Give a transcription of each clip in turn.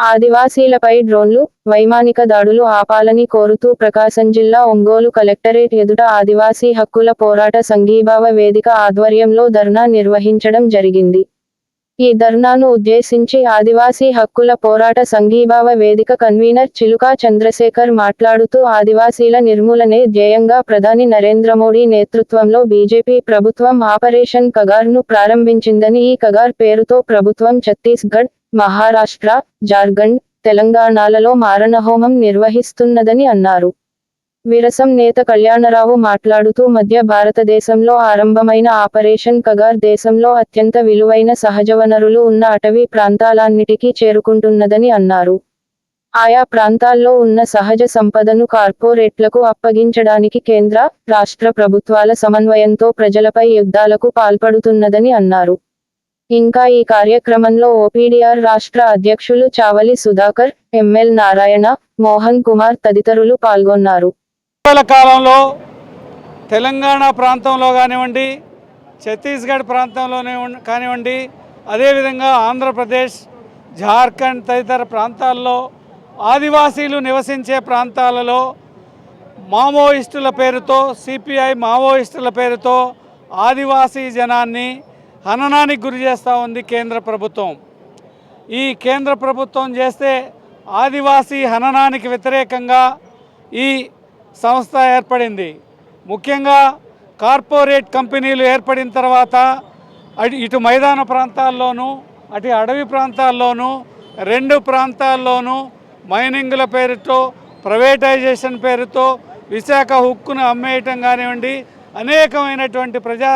ఆదివాసీలపై డ్రోన్లు వైమానిక దాడులు ఆపాలని కోరుతూ ప్రకాశం జిల్లా ఒంగోలు కలెక్టరేట్ ఎదుట ఆదివాసీ హక్కుల పోరాట సంఘీభావ వేదిక ఆధ్వర్యంలో ధర్నా నిర్వహించడం జరిగింది. ఈ ధర్నాను ఉద్దేశించి ఆదివాసీ హక్కుల పోరాట సంఘీభావ వేదిక కన్వీనర్ చిలుకా చంద్రశేఖర్ మాట్లాడుతూ ఆదివాసీల నిర్మూలనే ధ్యేయంగా ప్రధాని నరేంద్ర మోడీ నేతృత్వంలో బీజేపీ ప్రభుత్వం ఆపరేషన్ కగార్ను ప్రారంభించిందని ఈ కగార్ పేరుతో ప్రభుత్వం ఛత్తీస్గఢ్ మహారాష్ట్ర జార్ఖండ్ తెలంగాణలలో మారణహోమం నిర్వహిస్తున్నదని అన్నారు. విరసం నేత కళ్యాణరావు మాట్లాడుతూ మధ్య భారతదేశంలో ఆరంభమైన ఆపరేషన్ కగార్ దేశంలో అత్యంత విలువైన సహజ వనరులు ఉన్న అటవీ ప్రాంతాలన్నిటికీ చేరుకుంటున్నదని అన్నారు. ఆయా ప్రాంతాల్లో ఉన్న సహజ సంపదను కార్పొరేట్లకు అప్పగించడానికి కేంద్ర రాష్ట్ర ప్రభుత్వాల సమన్వయంతో ప్రజలపై యుద్ధాలకు పాల్పడుతున్నదని అన్నారు. ఇంకా ఈ కార్యక్రమంలో ఓపీడీఆర్ రాష్ట్ర అధ్యక్షులు చావలి సుధాకర్ ఎంఎల్ నారాయణ మోహన్ కుమార్ తదితరులు పాల్గొన్నారు. ఇటీవల కాలంలో తెలంగాణ ప్రాంతంలో కానివ్వండి ఛత్తీస్గఢ్ ప్రాంతంలోనే కానివ్వండి అదేవిధంగా ఆంధ్రప్రదేశ్ జార్ఖండ్ తదితర ప్రాంతాల్లో ఆదివాసీలు నివసించే ప్రాంతాలలో మావోయిస్టుల పేరుతో సిపిఐ మావోయిస్టుల పేరుతో ఆదివాసీ జనాన్ని హననానికి గురి చేస్తూ ఉంది కేంద్ర ప్రభుత్వం. ఈ కేంద్ర ప్రభుత్వం చేస్తే ఆదివాసీ హననానికి వ్యతిరేకంగా ఈ సంస్థ ఏర్పడింది. ముఖ్యంగా కార్పొరేట్ కంపెనీలు ఏర్పడిన తర్వాత అటు ఇటు మైదాన ప్రాంతాల్లోనూ అటు అడవి ప్రాంతాల్లోనూ రెండు ప్రాంతాల్లోనూ మైనింగ్ల పేరుతో ప్రైవేటైజేషన్ పేరుతో విశాఖ హుక్కును అమ్మేయటం కానివ్వండి అనేకమైనటువంటి ప్రజా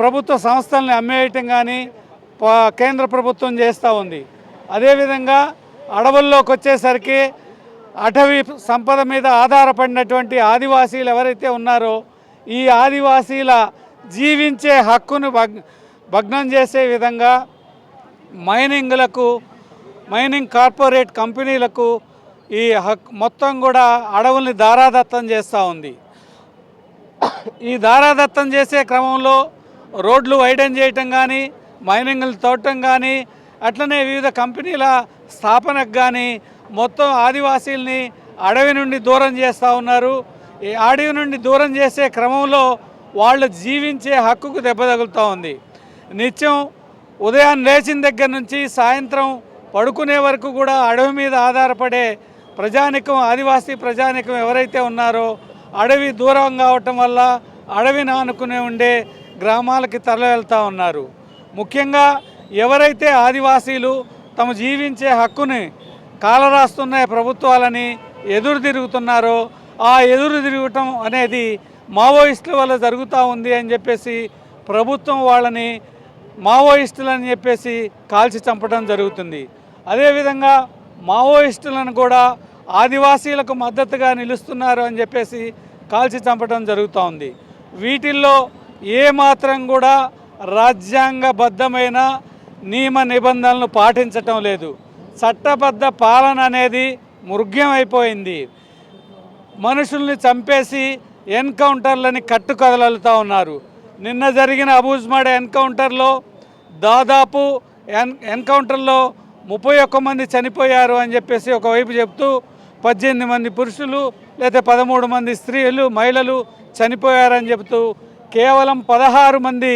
ప్రభుత్వ సంస్థల్ని అమ్మేయటం కానీ కేంద్ర ప్రభుత్వం చేస్తూ ఉంది. అదేవిధంగా అడవుల్లోకి వచ్చేసరికి అటవీ సంపద మీద ఆధారపడినటువంటి ఆదివాసీలు ఎవరైతే ఉన్నారో ఈ ఆదివాసీల జీవించే హక్కును భగ్ భగ్నం చేసే విధంగా మైనింగ్లకు మైనింగ్ కార్పొరేట్ కంపెనీలకు ఈ హక్ మొత్తం కూడా అడవుల్ని దారాదత్తం చేస్తూ ఉంది. ఈ దారాదత్తం చేసే క్రమంలో రోడ్లు వైడన్ చేయటం కానీ మైనింగ్లు తోడటం కానీ అట్లనే వివిధ కంపెనీల స్థాపనకు కానీ మొత్తం ఆదివాసీల్ని అడవి నుండి దూరం చేస్తూ ఉన్నారు. ఈ అడవి నుండి దూరం చేసే క్రమంలో వాళ్ళు జీవించే హక్కుకు దెబ్బ తగులుతూ ఉంది. నిత్యం ఉదయం లేచిన దగ్గర నుంచి సాయంత్రం పడుకునే వరకు కూడా అడవి మీద ఆధారపడే ప్రజానికం ఆదివాసీ ప్రజానికం ఎవరైతే ఉన్నారో అడవి దూరం కావటం వల్ల అడవిని ఆనుకునే ఉండే గ్రామాలకి తరలి వెళ్తూ ఉన్నారు. ముఖ్యంగా ఎవరైతే ఆదివాసీలు తమ జీవించే హక్కుని కాలరాస్తున్న ప్రభుత్వాలని ఎదురు తిరుగుతున్నారో. ఆ ఎదురు తిరగటం అనేది మావోయిస్టుల వల్ల జరుగుతూ ఉంది అని చెప్పేసి ప్రభుత్వం వాళ్ళని మావోయిస్టులు అని చెప్పేసి కాల్చి చంపడం జరుగుతుంది. అదేవిధంగా మావోయిస్టులను కూడా ఆదివాసీలకు మద్దతుగా నిలుస్తున్నారు అని చెప్పేసి కాల్చి చంపడం జరుగుతూ ఉంది. వీటిల్లో ఏ మాత్రం కూడా రాజ్యాంగబద్ధమైన నియమ నిబంధనలు పాటించటం లేదు. చట్టబద్ధ పాలన అనేది మృగ్యమైపోయింది. మనుషుల్ని చంపేసి ఎన్కౌంటర్లని కట్టుకదలుతూ ఉన్నారు. నిన్న జరిగిన అబూజ్మాడ ఎన్కౌంటర్లో దాదాపు ఎన్ ఎన్కౌంటర్లో ముప్పై ఒక్క మంది చనిపోయారు అని చెప్పేసి ఒకవైపు చెప్తూ పద్దెనిమిది మంది పురుషులు లేదా పదమూడు మంది స్త్రీలు మహిళలు చనిపోయారని చెబుతూ కేవలం పదహారు మంది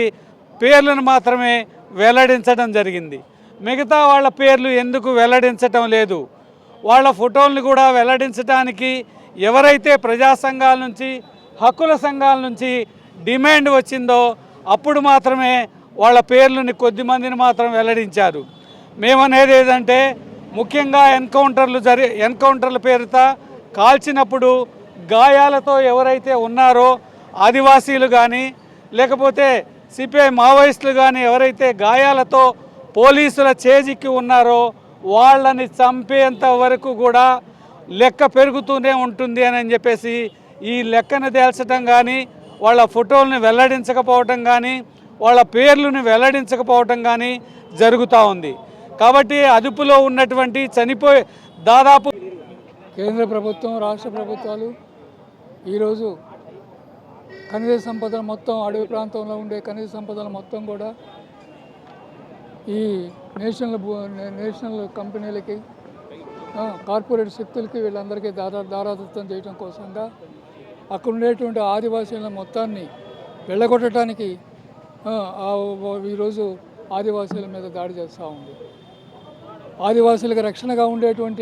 పేర్లను మాత్రమే వెల్లడించడం జరిగింది. మిగతా వాళ్ళ పేర్లు ఎందుకు వెల్లడించటం లేదు? వాళ్ళ ఫోటోల్ని కూడా వెల్లడించడానికి ఎవరైతే ప్రజా సంఘాల నుంచి హక్కుల సంఘాల నుంచి డిమాండ్ వచ్చిందో అప్పుడు మాత్రమే వాళ్ళ పేర్లని కొద్ది మందిని మాత్రం వెల్లడించారు. మేమనేది ఏదంటే ముఖ్యంగా ఎన్కౌంటర్లు జరి ఎన్కౌంటర్ల పేరుత కాల్చినప్పుడు గాయాలతో ఎవరైతే ఉన్నారో ఆదివాసీలు కానీ లేకపోతే సిపిఐ మావోయిస్టులు కానీ ఎవరైతే గాయాలతో పోలీసుల చేజిక్కి ఉన్నారో వాళ్ళని చంపేంత వరకు కూడా లెక్క పెరుగుతూనే ఉంటుంది అని చెప్పేసి ఈ లెక్కను తేల్చడం కానీ వాళ్ళ ఫోటోలను వెల్లడించకపోవటం కానీ వాళ్ళ పేర్లను వెల్లడించకపోవటం కానీ జరుగుతూ ఉంది. కాబట్టి అదుపులో ఉన్నటువంటి చనిపోయి దాదాపు కేంద్ర ప్రభుత్వం రాష్ట్ర ప్రభుత్వాలు ఈరోజు ఖనిజ సంపదలు మొత్తం అడవి ప్రాంతంలో ఉండే ఖనిజ సంపదలు మొత్తం కూడా ఈ నేషనల్ నే- నేషనల్ కంపెనీలకి కార్పొరేట్ శక్తులకి వీళ్ళందరికీ దారా దారాదత్తం చేయడం కోసంగా అక్కడ ఉండేటువంటి ఆదివాసీల మొత్తాన్ని వెళ్ళగొట్టడానికి ఈరోజు ఆదివాసీల మీద దాడి చేస్తూ ఉంది. ఆదివాసీలకు రక్షణగా ఉండేటువంటి